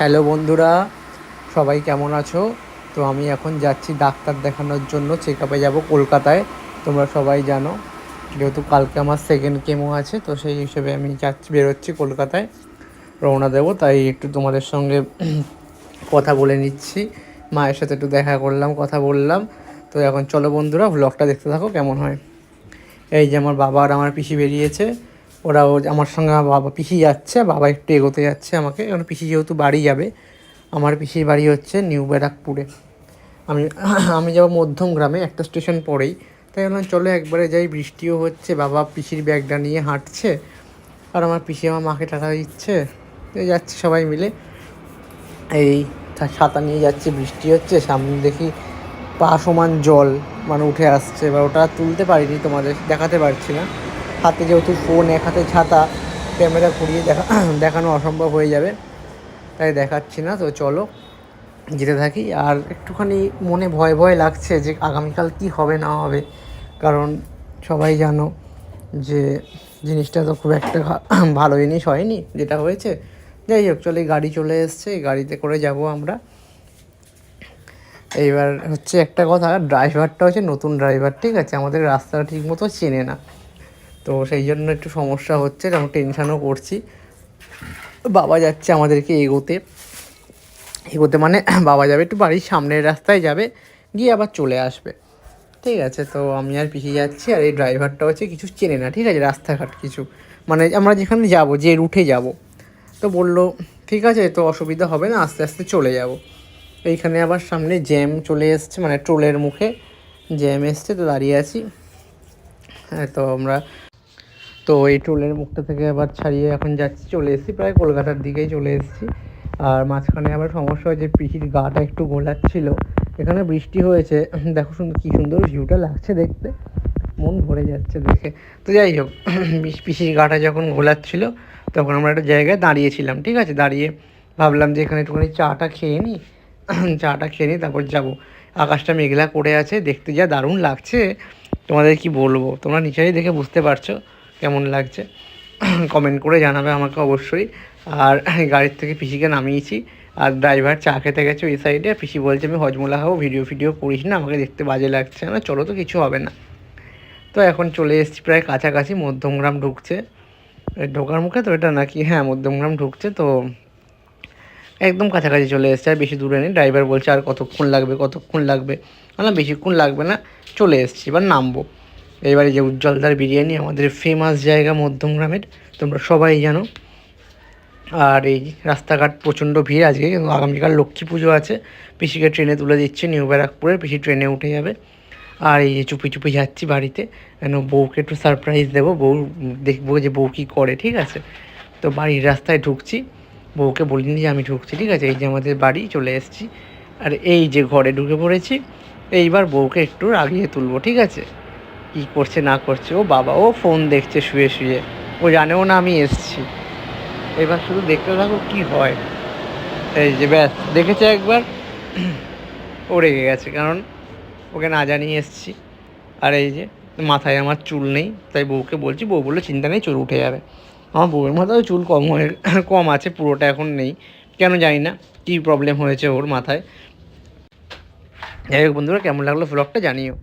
Hello বন্ধুরা, সবাই কেমন আছো? তো আমি এখন যাচ্ছি ডাক্তার দেখানোর জন্য চেক আপে যাব কলকাতায়। তোমরা সবাই জানো, যেহেতু কালকে আমার সেকেন্ড কেমো আছে, তো সেই হিসেবে আমি যাচ্ছি, বেরোচ্ছি কলকাতায়। রওনা দেবো, তাই একটু তোমাদের সঙ্গে কথা বলে নিচ্ছি। মায়ের সাথে একটু দেখা করলাম, কথা বললাম। তো এখন চলো বন্ধুরা ব্লগটা দেখতে থাকো, কেমন হয়। এই যে আমার বাবা আর আমার পিসি বেরিয়েছে ওরা আমার সঙ্গে আমার বাবা পিসি যাচ্ছে, বাবা একটু এগোতে যাচ্ছে আমাকে। কারণ পিসি যেহেতু বাড়ি যাবে, আমার পিসির বাড়ি হচ্ছে নিউ ব্যারাকপুরে। আমি আমি যাব মধ্যম গ্রামে, একটা স্টেশন পরেই। তাই বললাম চলো একবারে যাই, বৃষ্টিও হচ্ছে, বাবা পিসির ব্যাগটা নিয়ে হাঁটছে, আর আমার পিসি আমার মাকে টাকা দিচ্ছে। যাচ্ছে সবাই মিলে। এই ছাতা নিয়ে যাচ্ছে, বৃষ্টি হচ্ছে, সামনে দেখি পা সমান জল মানে উঠে আসছে, এবার ওটা তুলতে পারিনি তোমাদের, দেখাতে পারছি না। হাতে যেহেতু ফোন এক হাতে ছাতা ক্যামেরা ঘুরিয়ে দেখা, দেখানো অসম্ভব হয়ে যাবে। তাই দেখাচ্ছি না, তো চলো যেতে থাকি। আর একটুখানি মনে ভয় ভয় লাগছে যে আগামীকাল কি হবে, না হবে। কারণ সবাই জানো যে জিনিসটা তো খুব একটা ভালো জিনিস হয়নি, যেটা হয়েছে। যাই হোক, চলে গাড়ি চলে এসছে গাড়িতে করে যাব আমরা। এইবার হচ্ছে একটা কথা ড্রাইভারটা হচ্ছে নতুন ড্রাইভার ঠিক আছে? আমাদের রাস্তাটা ঠিক মতো চেনে না। তো সেই জন্য একটু সমস্যা হচ্ছে, যেমন টেনশানও করছি। বাবা যাচ্ছে আমাদেরকে এগোতে। এগোতে মানে বাবা যাবে একটু বাড়ির সামনের রাস্তায় যাবে, গিয়ে আবার চলে আসবে। ঠিক আছে, তো আমি আর পিছিয়ে যাচ্ছি, আর এই ড্রাইভারটা হচ্ছে কিছু চেনে না, ঠিক আছে, রাস্তাঘাট কিছু। মানে আমরা যেখানে যাব, যে রুটে যাব। তো বলল, ঠিক আছে, তো অসুবিধা হবে না, আস্তে আস্তে চলে যাব। এইখানে আবার সামনে জ্যাম চলে এসছে মানে ট্রোলের মুখে। জ্যাম এসছে, তো দাঁড়িয়ে আছি। হ্যাঁ তো আমরা তো এই টোলের মুখটা থেকে আবার ছাড়িয়ে এখন যাচ্ছি, চলে এসেছি প্রায় কলকাতার দিকেই চলে এসেছি। আর মাঝখানে আবার সমস্যা হয়েছে পিসির গাটা একটু গোলাচ্ছিল। এখানে বৃষ্টি হয়েছে, দেখো সুন্দর কী সুন্দর ভিউটা লাগছে দেখতে। মন ভরে যাচ্ছে দেখে। তো যাই হোক পিস- পিসির গাটা যখন গোলাচ্ছিল, তখন আমরা একটা জায়গায় দাঁড়িয়েছিলাম, ঠিক আছে? দাঁড়িয়ে ভাবলাম যে এখানে একটুখানি চাটা খেয়ে নিই চাটা খেয়ে নিই তারপর যাব। আকাশটা মেঘলা করে আছে, দেখতে যা দারুণ লাগছে। তোমাদের কি বলব? তোমরা নিচেই দেখে বুঝতে পারছ। কেমন লাগছে কমেন্ট করে জানাবে আমাকে অবশ্যই। আর গাড়ির থেকে পিসিকে নামিয়েছি, আর ড্রাইভার চা খেতে গেছে ওই সাইডে পিসি বলছে, আমি হজমোলা খাব ভিডিও ফিডিও করিস না, আমাকে দেখতে বাজে লাগছে না, চলো তো কিছু হবে না। তো এখন চলে এসেছি প্রায় কাছাকাছি, মধ্যমগ্রাম ঢুকছে। ঢোকার মুখে তো এটা নাকি হ্যাঁ মধ্যমগ্রাম ঢুকছে, তো একদম কাছাকাছি চলে এসেছে, আর বেশি দূরে নেই। ড্রাইভার বলছে, আর কতক্ষণ লাগবে কতক্ষণ লাগবে? না বেশিক্ষণ লাগবে না, চলে এসেছি, এবার নামবো। এবারে যে উজ্জ্বলদার বিরিয়ানি, আমাদের ফেমাস জায়গা মধ্যমগ্রামের তোমরা সবাই জানো। আর এই রাস্তাঘাট প্রচণ্ড ভিড়, আজকে আগামীকাল লক্ষ্মী পুজো আছে। পিসিকে ট্রেনে তুলে দিচ্ছে, নিউ ব্যারাকপুরে পিসি ট্রেনে উঠে যাবে। আর এই যে চুপি চুপি যাচ্ছি বাড়িতে, কেন বউকে একটু সারপ্রাইজ দেবো, বউ দেখব যে বউ কী করে, ঠিক আছে? তো বাড়ির রাস্তায় ঢুকছি, বউকে বলিনি যে আমি ঢুকছি, ঠিক আছে? এই যে আমাদের বাড়ি, চলে এসেছি। আর এই যে ঘরে ঢুকে পড়েছি, এইবার বউকে একটু রাগিয়ে তুলবো, ঠিক আছে? কী করছে, না করছে, ও বাবা, ও ফোন দেখছে, শুয়ে শুয়ে। ও জানেও না আমি এসছি। এবার শুধু দেখতে থাকো কি হয়। এই যে ব্যাস, দেখেছে একবার, ও রেগে গেছে, কারণ ওকে না জানিয়ে এসছি। আর এই যে, মাথায় আমার চুল নেই, তাই বউকে বলছি, বউ বলল, চিন্তা নেই, চুল উঠে যাবে। আমার বউয়ের মাথায় চুল কম হয়ে, কম আছে, পুরোটা এখন নেই। কেন জানি না, কী প্রবলেম হয়েছে ওর মাথায়। যাই হোক বন্ধুরা, কেমন লাগল ব্লগটা জানিও।